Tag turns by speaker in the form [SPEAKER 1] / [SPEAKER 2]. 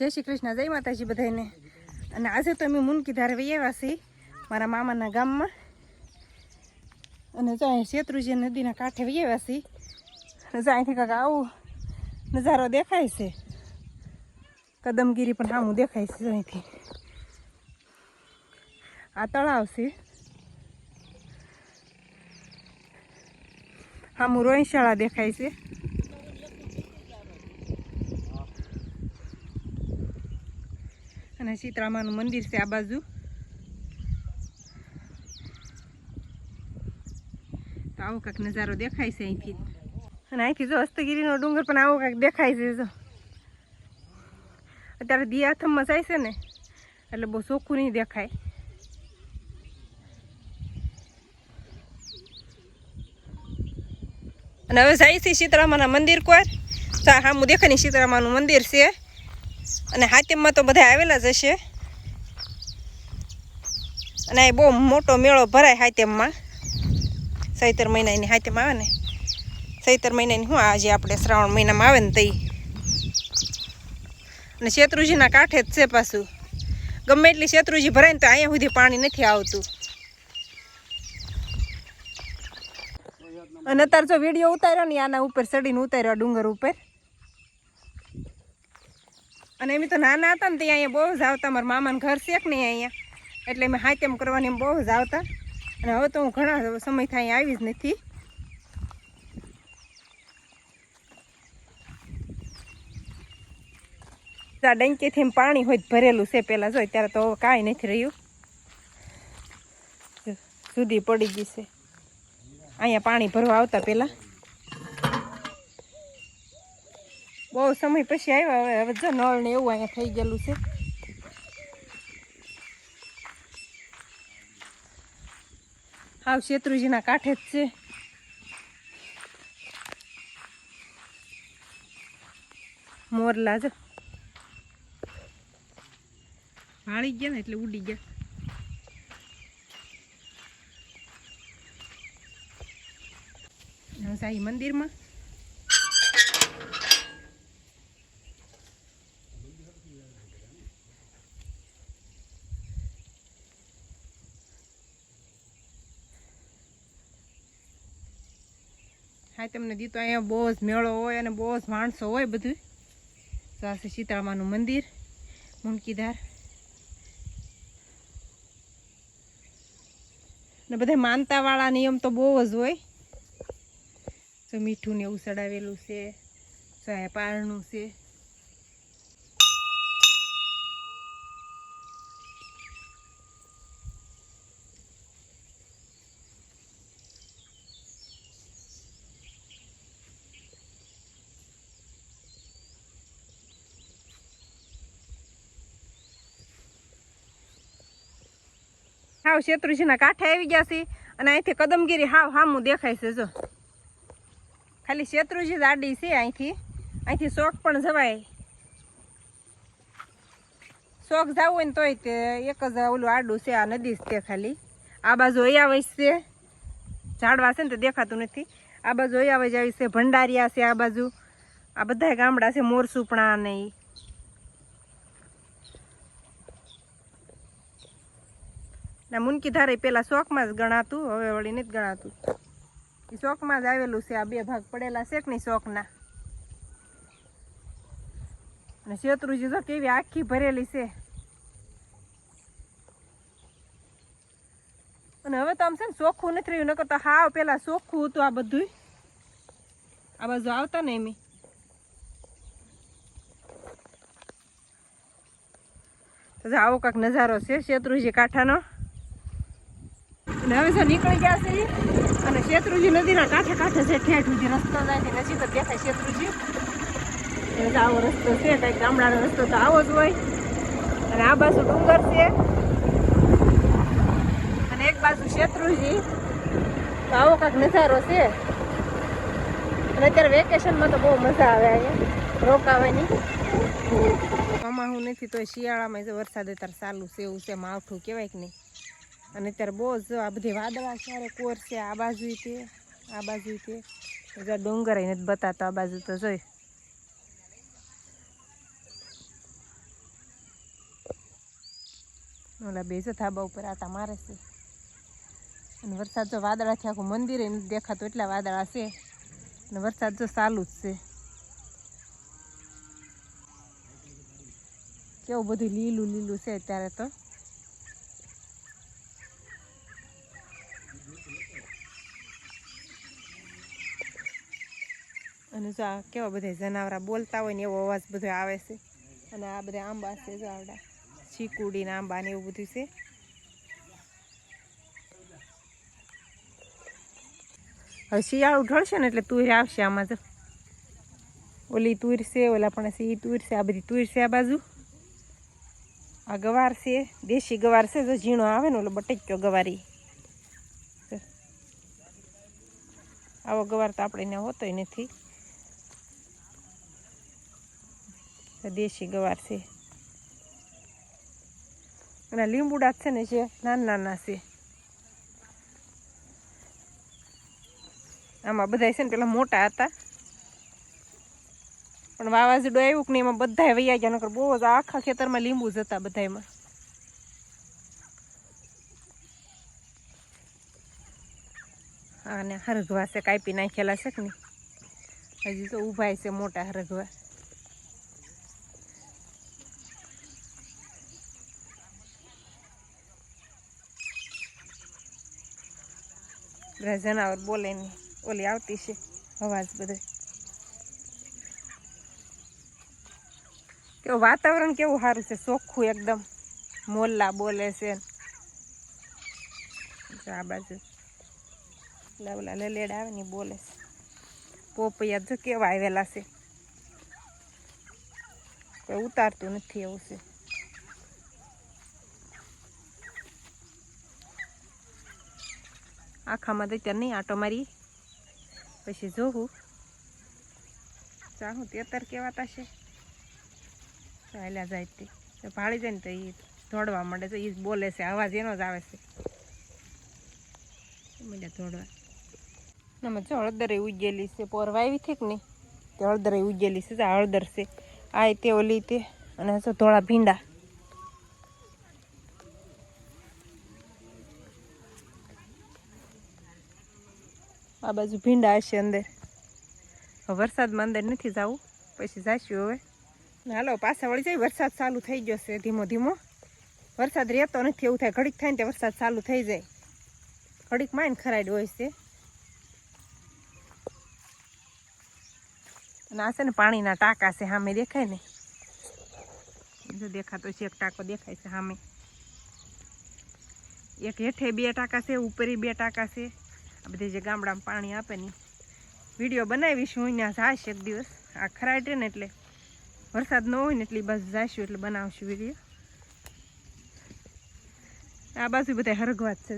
[SPEAKER 1] જય શ્રી કૃષ્ણ, જય માતાજી બધાને અને આજે તો અમે મુનકી ધારે આવ્યા છીએ, મારા મામાના ગામમાં. અને જ્યાં શેત્રુજી નદીના કાંઠે આવ્યા છીએ. અને જ્યાંથી કાંક આવું નજારો દેખાય છે. કદમગીરી પણ સામું દેખાય છે અહીંથી. આ તળાવ છે. સામું રોહિશાળા દેખાય છે. અને સીતરામાનું મંદિર છે આ બાજુ. તો આવો કાંઈક નજારો દેખાય છે અહીંથી. અને અહીંથી જો હસ્તગીરીનો ડુંગર પણ આવો કાંઈક દેખાય છે જો. અત્યારે દિયાથમમાં જાય છે ને, એટલે બહુ ચોખ્ખું નહીં દેખાય. અને હવે જાય છે સીતરામાના મંદિર કોર સામું દેખાય સીતરામાનું મંદિર છે. અને હાતિમમાં તો બધા આવેલા જ હશે. અને અહીં બહુ મોટો મેળો ભરાય હાતિમમાં સૈતર મહિનાની હાતિમ આવે ને. સૈતર મહિનાની શું આજે આપણે શ્રાવણ મહિનામાં આવે ને તઈ. અને શેત્રુજીના કાંઠે જ છે પાછું. ગમે એટલી શેત્રુજી ભરાય ને તો અહીંયા સુધી પાણી નથી આવતું. અને અત્યારે જો વીડિયો ઉતાર્યો ને, આના ઉપર ચડીને ઉતાર્યો ડુંગર ઉપર. અને એમ તો નાના હતા ને ત્યાં અહીંયા બહુ જ આવતા. મારા મામાનું ઘર શેક નહીં અહીંયા? એટલે મેં હાથેમ કરવાની બહુ જ આવતા. અને હવે તો હું ઘણા સમયથી અહીંયા આવી જ નથી. આ ડંકીથી પાણી હોય ભરેલું છે. પહેલાં જોઈ ત્યારે તો કાંઈ નથી રહ્યું. સુધી પડી ગઈ છે. અહીંયા પાણી ભરવા આવતા પહેલાં. બહુ સમય પછી આવ્યા, હવે હવે જો નળ ને એવું અહીંયા થઈ ગયેલું છે. હાવ શેત્રુજીના કાંઠે જ છે. મોરલા જ ભાળી ગયા ને એટલે ઉડી ગયા. મંદિરમાં હા તમને દીતો અહીંયા બહુ જ મેળો હોય અને બહુ જ માણસો હોય બધું. તો આ છે સીતારામાનું મંદિર, મુનકીધાર. ને બધા માનતાવાળા નિયમ તો બહુ જ હોય. તો મીઠું ને એવું ચડાવેલું છે પારણું છે. હાવ શેત્રુજીના કાંઠે આવી ગયા છે અને અહીંથી કદમગીરી હાવ હામું દેખાય છે જો. ખાલી શેત્રુજી જ આડી છે અહીંથી. અહીંથી શોખ પણ જવાય. શોખ જવું હોય ને તોય તે એક જ ઓલું આડું છે, આ નદી જ તે ખાલી. આ બાજુ અયાવશ છે. ઝાડવા છે ને તે દેખાતું નથી. આ બાજુ અયાવજ આવી છે, ભંડારિયા છે આ બાજુ. આ બધા ગામડા છે, મોરસુપણા ને ઈ. ના મુનકી ધારે પેલા શોખમાં જ ગણાતું, હવે વળી નથી ગણાતું. એ શોખમાં જ આવેલું છે, આ બે ભાગ પડેલા છે કે નહીં શોખના? અને શેત્રુજી તો કેવી આખી ભરેલી છે. અને હવે તો આમ છે ને ચોખ્ખું નથી રહ્યું, નકર તો હાવ પેલા ચોખ્ખું હતું આ બધું આ બાજુ આવતા ને એમ. આવો કાંક નજારો છે શેત્રુજી કાંઠાનો. અને હવે નીકળી ગયા છે અને શેત્રુજી નદીના કાંઠે કાંઠે છે ઠેઠ સુધી રસ્તો જાય છે, નજીક જ દેખાય શેત્રુજી. એટલે આવો રસ્તો છે, કંઈક ગામડાનો રસ્તો તો આવો જ હોય. અને આ બાજુ ડુંગર છે. અને એક બાજુ શેત્રુજી. તો આવો કાંઈક નજારો છે. અને અત્યારે વેકેશનમાં તો બહુ મજા આવે અહીંયા, રોકાવાની. ચોમાસું નથી તો શિયાળામાં જે વરસાદ અત્યારે ચાલુ છે એવું છે, માવઠું કહેવાય કે નહીં. અને અત્યારે બહુ જ આ બધી વાદળા ક્યારે કોર છે આ બાજુ તે આ બાજુ તે જો ડુંગર નથી બતાતો આ બાજુ તો જોઈ. ઓલા બેસો થાબા ઉપર આતા મારે છે. અને વરસાદ જો વાદળાથી આખું મંદિરે નથી દેખાતું, એટલા વાદળા છે. અને વરસાદ જો ચાલુ જ છે. કેવું બધું લીલું લીલું છે અત્યારે તો. અને જો આ કેવા બધા જનાવરા બોલતા હોય ને એવો અવાજ બધો આવે છે. અને આ બધા આંબા છે જો આવડા. ચીકુડીના આંબા ને એવું બધું છે. હવે શિયાળું ઢળશે ને એટલે તુર આવશે આમાં જો. ઓલી તુર છે, ઓલા પણ છે એ તુર છે, આ બધી તુર છે આ બાજુ. આ ગવાર છે, દેશી ગવાર છે, જો ઝીણો આવે ને ઓલો બટેક્યો ગવારી. આવો ગવાર તો આપણે એને હોતોય નથી તો દેશી ગવાર છે. અને લીંબુડા છે ને જે નાના નાના છે. આમાં બધા છે ને પેલા મોટા હતા. પણ વાવાઝોડું આવ્યું કે નહીં, એમાં બધા વૈયા ગયા, નકર બહુ જ આખા ખેતરમાં લીંબુ જ હતા બધામાં અને હરગવા છે કાપી નાખેલા છે કે નહીં? હજી તો ઊભા છે મોટા હરગવા બધા જનાવર બોલે નહીં ઓલી આવતી છે અવાજ બધો. કેવું વાતાવરણ કેવું સારું છે? ચોખ્ખું એકદમ. મોલ્લા બોલે છે આ બાજુ ઓલા લલેડ આવે ને બોલે છે. પોપૈયા જો કેવા આવેલા છે. કોઈ ઉતારતું નથી એવું છે. આખામાં તો નહીં, આટો મારી. પછી જોવું ચાહું તે અત્યારે કેવાતા છે. ચાલ્યા જાય તે. ભાળી જાય ને તો એ દોડવા માંડે તો એ બોલે છે, અવાજ એનો જ આવે છે. મીડા દોડવા નમે જો હળદરે ઉગેલી છે, પોરવા આવી થી કે નહીં? તે હળદરે ઉગેલી છે હળદર છે. આ તે ઓલી તે, અને જો ધોળા ભીંડા. આ બાજુ ભીંડા હશે અંદર. વરસાદમાં અંદર નથી જવું, પછી જાશું હવે. હાલો, પાછા વળી જાય, વરસાદ ચાલુ થઈ ગયો છે ધીમો ધીમો. વરસાદ રહેતો નથી, એવું થાય, ઘડીક થાય ને ત્યાં વરસાદ ચાલુ થઈ જાય. ઘડીકમાં ખરાડ હોય છે. અને આ છે ને પાણીના ટાંકા છે, સામે દેખાય ને? જો દેખાતો છે, એક ટાંકો દેખાય છે સામે. એક હેઠે બે ટાંકા છે, ઉપરી બે ટાંકા છે. આ બધી જે ગામડામાં પાણી આપે ને વીડિયો બનાવીશું અહીંયા જાશ એક દિવસ. આ ખરાટ ને એટલે વરસાદ ન હોય ને એટલી બસ જાશું એટલે બનાવશું વીડિયો. આ બાજુ બધા હરગવાત છે.